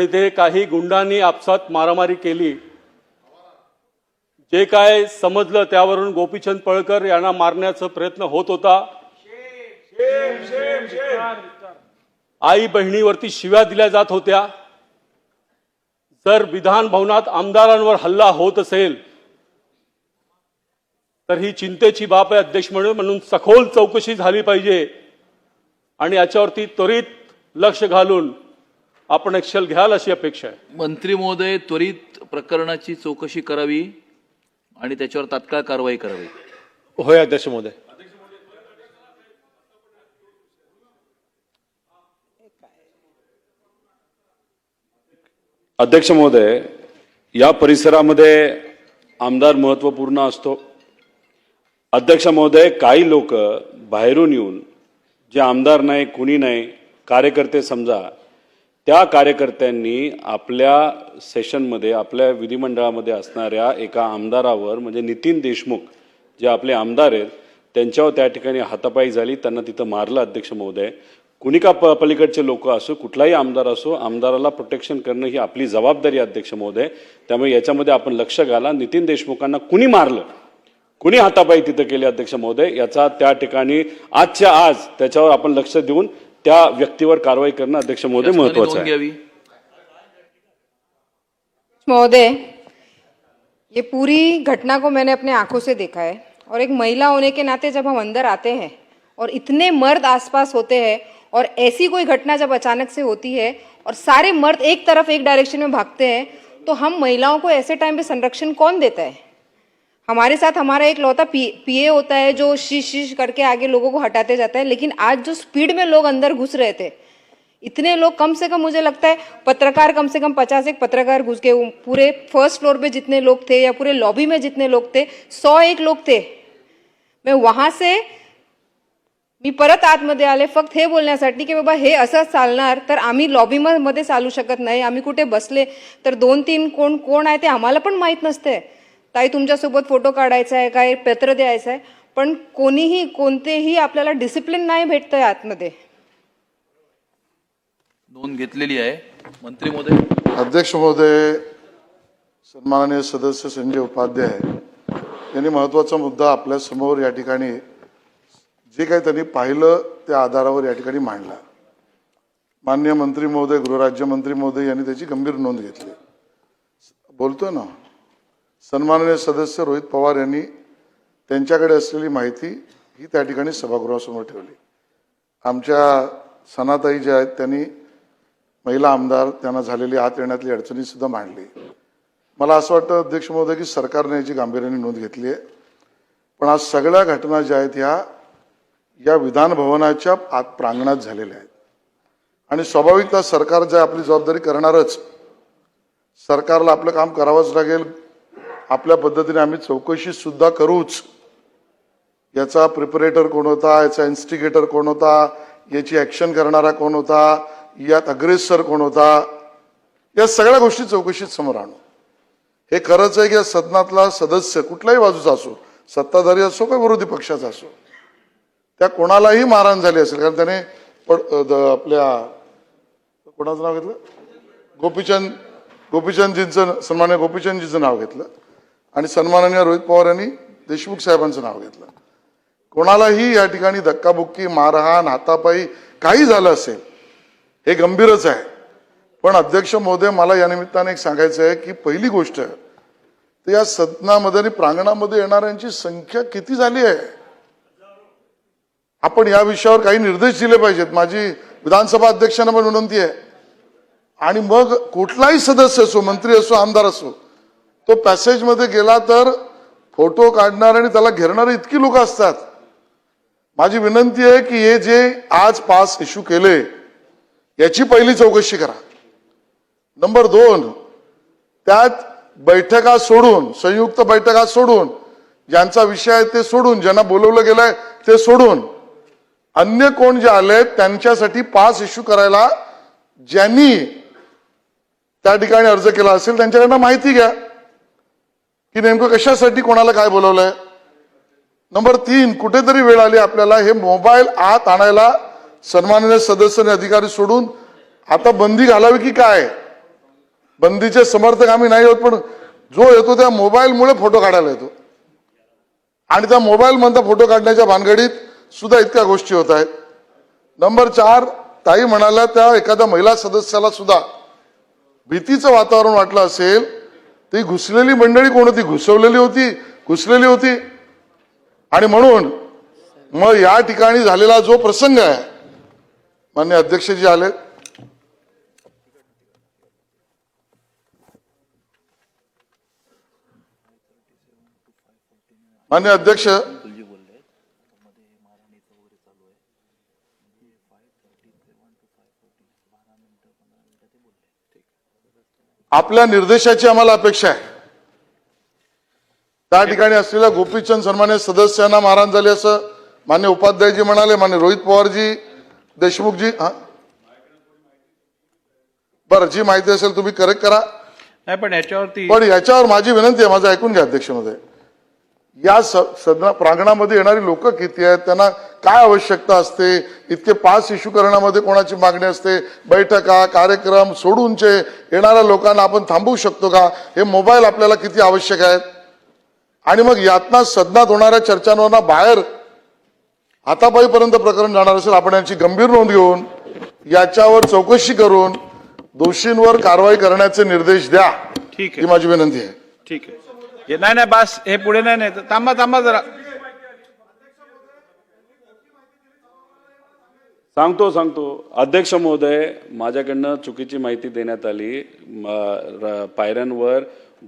आणि ते काही गुंडांनी आपसात मारामारी केली. जे काय समजलं त्यावरून गोपीचंद पळकर यांना मारण्याचा प्रयत्न होत होता. आई बहिणीवरती शिव्या दिल्या जात होत्या. जर विधान भवनात आमदारांवर हल्ला होत असेल तर ही चिंतेची बाब आहे अध्यक्ष म्हणून म्हणून सखोल चौकशी झाली पाहिजे. आणि याच्यावरती त्वरित लक्ष घालून आपण एक्शल घ्याल अशी अपेक्षा आहे. मंत्री महोदय त्वरित प्रकरणाची चौकशी करावी आणि त्याच्यावर तात्काळ कारवाई करावी. होय अध्यक्ष महोदय. अध्यक्ष महोदय या परिसरामध्ये आमदार महत्त्वपूर्ण असतो. अध्यक्ष महोदय काही लोक बाहेरून येऊन जे आमदार नाही कुणी नाही कार्यकर्ते समजा त्या कार्यकर्त्यांनी आपल्या सेशनमध्ये आपल्या विधिमंडळामध्ये असणाऱ्या एका आमदारावर म्हणजे नितीन देशमुख जे आपले आमदार आहेत त्यांच्यावर त्या ठिकाणी हातापाई झाली त्यांना तिथं मारलं अध्यक्ष महोदय. कुणी का प पलीकडचे लोक असो कुठलाही आमदार असो आमदाराला प्रोटेक्शन करणं ही आपली जबाबदारी अध्यक्ष महोदय. त्यामुळे याच्यामध्ये आपण लक्ष घाला नितीन देशमुखांना कुणी मारलं? कुणी हातापाई तिथं केली अध्यक्ष महोदय? याचा त्या ठिकाणी आजच्या आज त्याच्यावर आपण लक्ष देऊन त्या व्यक्तीवर कारवाई करणं अध्यक्ष महोदय महत्वाचं आहे. महोदय ये पूरी घटना को मैंने अपने आँखों से देखा है और एक महिला होने के नाते जब हम अंदर आते हैं और इतने मर्द आसपास होते हैं और ऐसी कोई घटना जब अचानक से होती है और सारे मर्द एक तरफ़ एक डायरेक्शन में भागते हैं तो हम महिलाओं को ऐसे टाइम पे संरक्षण कौन देता है? हमारे साथ हमारा एक लौता पी पीए होता है जो शीश शीश करके आगे लोगों को हटाते जाता है लेकिन आज जो स्पीड में लोग अंदर घुस रहे थे इतने लोग कम से कम मुझे लगता है पत्रकार कम से कम पचास एक पत्रकार घुस गए पूरे फर्स्ट फ्लोर पे जितने लोग थे या पूरे लॉबी में जितने लोग थे सौ एक लोग थे। मैं वहां से मी परत आतमध्ये आले फक्त हे बोलण्यासाठी की बाबा हे असंच चालणार तर आम्ही लॉबीमध्ये चालू शकत नाही आम्ही कुठे बसले तर दोन तीन कोण कोण आहे ते आम्हाला पण माहीत नसते ताई तुमच्यासोबत फोटो काढायचा आहे काय पत्र द्यायचं आहे पण कोणीही कोणतेही आपल्याला डिसिप्लिन नाही भेटतंय आतमध्ये. नोंद घेतलेली आहे. मंत्री महोदय. अध्यक्ष महोदय सन्माननीय सदस्य संजय उपाध्याय यांनी महत्त्वाचा मुद्दा आपल्यासमोर या ठिकाणी जे काही त्यांनी पाहिलं त्या आधारावर या ठिकाणी मांडला. मान्य मंत्री महोदय गृहराज्यमंत्री महोदय यांनी त्याची गंभीर नोंद घेतली. बोलतोय ना? सन्माननीय सदस्य रोहित पवार यांनी त्यांच्याकडे असलेली माहिती ही त्या ठिकाणी सभागृहासमोर ठेवली. आमच्या सनाताई ज्या आहेत त्यांनी महिला आमदार त्यांना झालेली आत येण्यातली अडचणीसुद्धा मांडली. मला असं वाटतं अध्यक्ष महोदय की सरकारने याची गांभीर्याने नोंद घेतली आहे. पण आज सगळ्या घटना ज्या आहेत ह्या या विधान भवनाच्या आत प्रांगणात झालेल्या आहेत. आणि स्वाभाविकता सरकार जे आपली जबाबदारी करणारच सरकारला आपलं काम करावंच लागेल आपल्या पद्धतीने आम्ही चौकशी सुद्धा करूच. याचा प्रिपरेटर कोण होता याचा इन्स्टिगेटर कोण होता याची ॲक्शन करणारा कोण होता यात अग्रेसर कोण होता या सगळ्या गोष्टी चौकशीत समोर आणू. हे खरंच आहे की या सदनातला सदस्य कुठल्याही बाजूचा असो सत्ताधारी असो का विरोधी पक्षाचा असो त्या कोणालाही मारहाण झाली असेल कारण त्याने पड आपल्या कोणाचं नाव घेतलं? गोपीचंद गोपीचंदजींचं सन्मान्य गोपीचंदजीचं नाव घेतलं. आणि सन्माननीय रोहित पवार यांनी देशमुख साहेबांचं नाव घेतलं. कोणालाही या ठिकाणी धक्काबुक्की मारहाण हातापायी काही झालं असेल हे गंभीरच आहे. पण अध्यक्ष महोदय मला या निमित्ताने एक सांगायचं आहे की पहिली गोष्ट तर या सदनामध्ये आणि प्रांगणामध्ये येणाऱ्यांची संख्या किती झाली आहे? आपण या विषयावर काही निर्देश दिले पाहिजेत. माझी विधानसभा अध्यक्षांना पण विनंती आहे. आणि मग कुठलाही सदस्य असो मंत्री असो आमदार असो तो पॅसेजमध्ये गेला तर फोटो काढणार आणि त्याला घेरणारे इतकी लोक असतात. माझी विनंती आहे की हे जे आज पास इश्यू केले याची पहिली चौकशी करा. नंबर दोन त्यात बैठका सोडून संयुक्त बैठका सोडून ज्यांचा विषय आहे ते सोडून ज्यांना बोलवलं गेलंय ते सोडून अन्य कोण जे आले त्यांच्यासाठी पास इश्यू करायला ज्यांनी त्या ठिकाणी अर्ज केला असेल त्यांच्याकडनं माहिती घ्या. की नेमकं कशासाठी कोणाला काय बोलवलंय? नंबर तीन कुठेतरी वेळ आली आपल्याला हे मोबाईल आत आणायला सन्माननीय सदस्य आणि अधिकारी सोडून आता बंदी घालावी की काय? बंदीचे समर्थक आम्ही नाही आहोत पण जो येतो त्या मोबाईलमुळे फोटो काढायला येतो. आणि त्या मोबाईल मधला फोटो काढण्याच्या भानगडीत सुद्धा इतक्या गोष्टी होत आहेत. नंबर चार ताई म्हणाल्या त्या एखाद्या महिला सदस्याला सुद्धा भीतीचं वातावरण वाटलं असेल ती घुसलेली मंडळी कोण होती घुसवलेली होती घुसलेली होती. आणि म्हणून मग या ठिकाणी झालेला जो प्रसंग आहे मान्य अध्यक्षजी आले. मान्य अध्यक्ष आपल्या निर्देशाची आम्हाला अपेक्षा आहे. त्या ठिकाणी असलेल्या गोपीचंद सन्मान्य सदस्यांना मारहाण झाली असं मान्य उपाध्यायजी म्हणाले मान्य रोहित पवारजी देशमुखजी हा? बरं जी माहिती असेल तुम्ही करेक्ट करा. नाही पण याच्यावरती पण याच्यावर माझी विनंती आहे माझं ऐकून घ्या अध्यक्ष महोदय या सदना प्रांगणामध्ये येणारी लोक किती आहेत? त्यांना काय आवश्यकता असते? इतके पास इश्यू करण्यामध्ये कोणाची मागणी असते? बैठका कार्यक्रम सोडूनचे येणाऱ्या लोकांना आपण थांबवू शकतो का? हे मोबाईल आपल्याला किती आवश्यक आहेत? आणि मग यातना सदनात होणाऱ्या चर्चांवर बाहेर हातापाईपर्यंत प्रकरण जाणार असेल आपण यांची गंभीर नोंद घेऊन याच्यावर चौकशी करून दोषींवर कारवाई करण्याचे निर्देश द्या. ठीक ही माझी विनंती आहे. ठीक आहे. हे नाही नाही बस हे पुढे नाही नाही थांबा थांबा जरा। सांगतो सांगतो. अध्यक्ष महोदय माझ्याकडनं चुकीची माहिती देण्यात आली. पायऱ्यांवर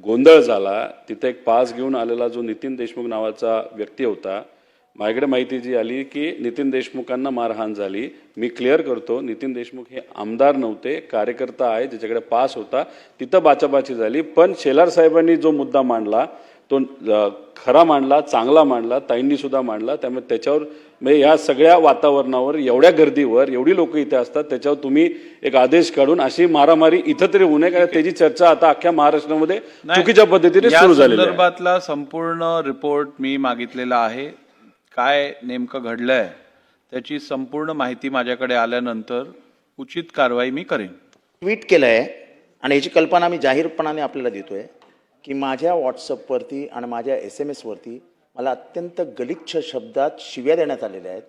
गोंधळ झाला. तिथे एक पास घेऊन आलेला जो नितीन देशमुख नावाचा व्यक्ती होता माझ्याकडे माहिती जी आली की नितीन देशमुखांना मारहाण झाली. मी क्लिअर करतो नितीन देशमुख हे आमदार नव्हते कार्यकर्ता आहे ज्याच्याकडे पास होता तिथं बाचाबाची झाली. पण शेलार साहेबांनी जो मुद्दा मांडला तो खरा मांडला चांगला मांडला ताईंनी सुद्धा मांडला. त्यामुळे त्याच्यावर म्हणजे या सगळ्या वातावरणावर एवढ्या गर्दीवर एवढी लोक इथे असतात त्याच्यावर तुम्ही एक आदेश काढून अशी मारामारी इथं तरी होऊ नये कारण त्याची चर्चा आता अख्ख्या महाराष्ट्रामध्ये. चुकीच्या पद्धतीने सुरू आहे. संदर्भातला संपूर्ण रिपोर्ट मी मागितलेला आहे. काय नेमकं घडलंय त्याची संपूर्ण माहिती माझ्याकडे आल्यानंतर उचित कारवाई मी करेन. ट्विट केलं आहे आणि याची कल्पना मी जाहीरपणाने आपल्याला देतोय की माझ्या व्हॉट्सअपवरती आणि माझ्या एस एम एसवरती मला अत्यंत गलिच्छ शब्दात शिव्या देण्यात आलेल्या आहेत.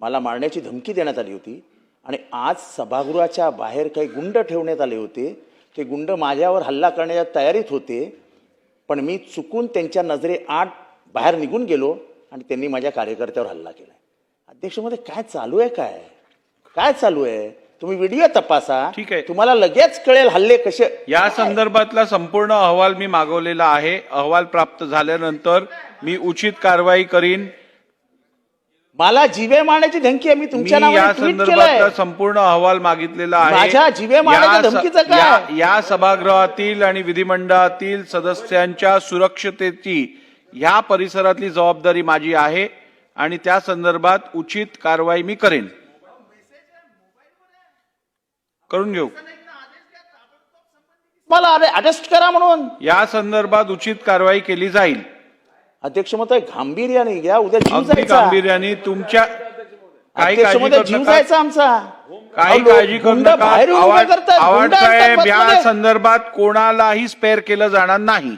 मला मारण्याची धमकी देण्यात आली होती आणि आज सभागृहाच्या बाहेर काही गुंड ठेवण्यात आले होते. ते गुंड माझ्यावर हल्ला करण्याच्या तयारीत होते पण मी चुकून त्यांच्या नजरेआड बाहेर निघून गेलो आणि त्यांनी माझ्या कार्यकर्त्यावर हल्ला केला अध्यक्षमध्ये काय चालू आहे काय? काय चालू आहे? तुम्ही व्हिडिओ तपासा. ठीक आहे. तुम्हाला लगेच कळेल हल्ले कसे या संदर्भातला संपूर्ण अहवाल मी मागवलेला आहे. अहवाल प्राप्त झाल्यानंतर मी उचित कारवाई करीन. मला जिवे मारण्याची धमकी आहे. मी तुमच्या मी या नावाने ट्विट संदर्भातला संपूर्ण अहवाल मागितलेला आहे. माझ्या जिवे मारण्याच्या या स- धमकीचं काय? या- या सभागृहातील आणि विधिमंडळातील सदस्यांच्या सुरक्षतेची ह्या परिसरातली जबाबदारी माझी आहे आणि त्या संदर्भात उचित कारवाई मी करेन. करून घेऊ. मला अरेस्ट करा म्हणून. या संदर्भात उचित कारवाई केली जाईल. अध्यक्ष मत गांभीर्याने घ्या उद्या जीव अगदी जायचा. गांभीर्याने तुमच्या काही अध्यक्ष काळजी महोदय, करू जीव नका जायचा आमचा. काही अहो, काळजी करू गुंड नका बाहेर उभे आवाज करतात, आवाज गुंड आणतात साहेब या. संदर्भात कोणालाही स्पेअर केलं जाणार नाही.